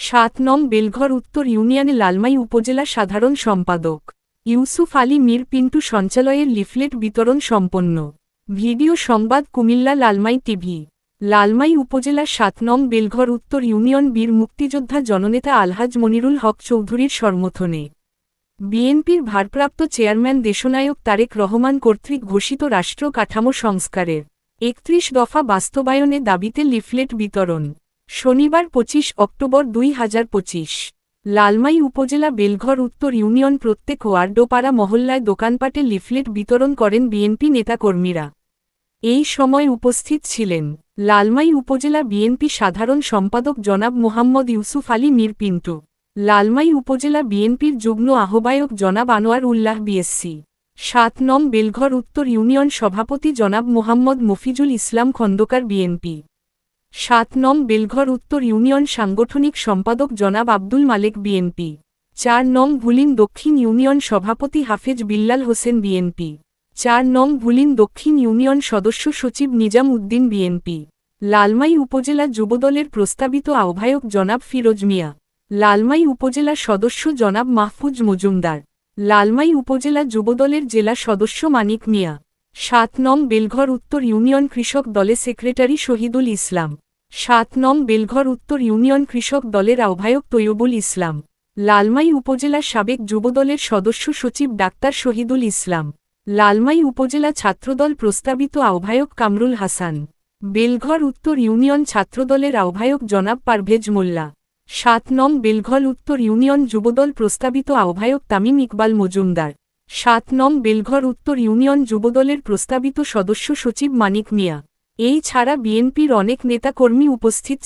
সাত নং বেলঘর উত্তর ইউনিয়নে লালমাই উপজেলা সাধারণ সম্পাদক। ইউসুফ আলী মীর পিন্টু সঞ্চালয়ের লিফলেট বিতরণ সম্পন্ন। ভিডিও সংবাদ কুমিল্লা লালমাই টিভি। লালমাই উপজেলা সাত নং বেলঘর উত্তর ইউনিয়ন বীর মুক্তিযোদ্ধা জননেতা আলহাজ মনিরুল হক চৌধুরীর সমর্থনে। বিএনপির ভারপ্রাপ্ত চেয়ারম্যান দেশনায়ক তারেক রহমান কর্তৃক ঘোষিত রাষ্ট্র কাঠামো সংস্কারের একত্রিশ দফা বাস্তবায়নে দাবিতে লিফলেট বিতরণ। শনিবার পঁচিশ অক্টোবর দুই হাজার পঁচিশ। লালমাই উপজেলা বেলঘর উত্তর ইউনিয়ন প্রত্যেক ওয়ার্ডোপাড়া মহল্লায় দোকানপাটে লিফলেট বিতরণ করেন বিএনপি নেতাকর্মীরা। এই সময় উপস্থিত ছিলেন লালমাই উপজেলা বিএনপি সাধারণ সম্পাদক জনাব মোহাম্মদ ইউসুফ আলী মীর পিন্টু, লালমাই উপজেলা বিএনপির যুগ্ম আহ্বায়ক জনাব আনোয়ার উল্লাহ বিএসসি, সাত নং বেলঘর উত্তর ইউনিয়ন সভাপতি জনাব মোহাম্মদ মফিজুল ইসলাম খন্দকার বিএনপি। সাত নং বেলঘর উত্তর ইউনিয়ন সাংগঠনিক সম্পাদক জনাব আব্দুল মালেক বিএনপি। চার নং ভুলিন দক্ষিণ ইউনিয়ন সভাপতি হাফেজ বিল্লাল হোসেন বিএনপি। চার নং ভুলিন দক্ষিণ ইউনিয়ন সদস্য সচিব নিজাম উদ্দিন বিএনপি। লালমাই উপজেলা যুবদলের প্রস্তাবিত আহ্বায়ক জনাব ফিরোজ মিয়া। লালমাই উপজেলা সদস্য জনাব মাহফুজ মজুমদার। লালমাই উপজেলা যুবদলের জেলা সদস্য মানিক মিয়া। সাত নং বেলঘর উত্তর ইউনিয়ন কৃষক দলে সেক্রেটারি শহীদুল ইসলাম। সাত নং বেলঘর উত্তর ইউনিয়ন কৃষক দলের আহ্বায়ক তৈয়বুল ইসলাম। লালমাই উপজেলা সাবেক যুবদলের সদস্য সচিব ডাক্তার শহীদুল ইসলাম। লালমাই উপজেলা ছাত্রদল প্রস্তাবিত আহ্বায়ক কামরুল হাসান। বেলঘর উত্তর ইউনিয়ন ছাত্রদলের আহ্বায়ক জনাব পারভেজ মোল্লা। সাত নং বেলঘর উত্তর ইউনিয়ন যুবদল প্রস্তাবিত আহ্বায়ক তামিম ইকবাল মজুমদার। সাত নং বেলঘর উত্তর ইউনিয়ন যুবদলের প্রস্তাবিত সদস্য সচিব মানিক মিয়া। এই ছাড়া বিএনপির অনেক নেতাকর্মী উপস্থিত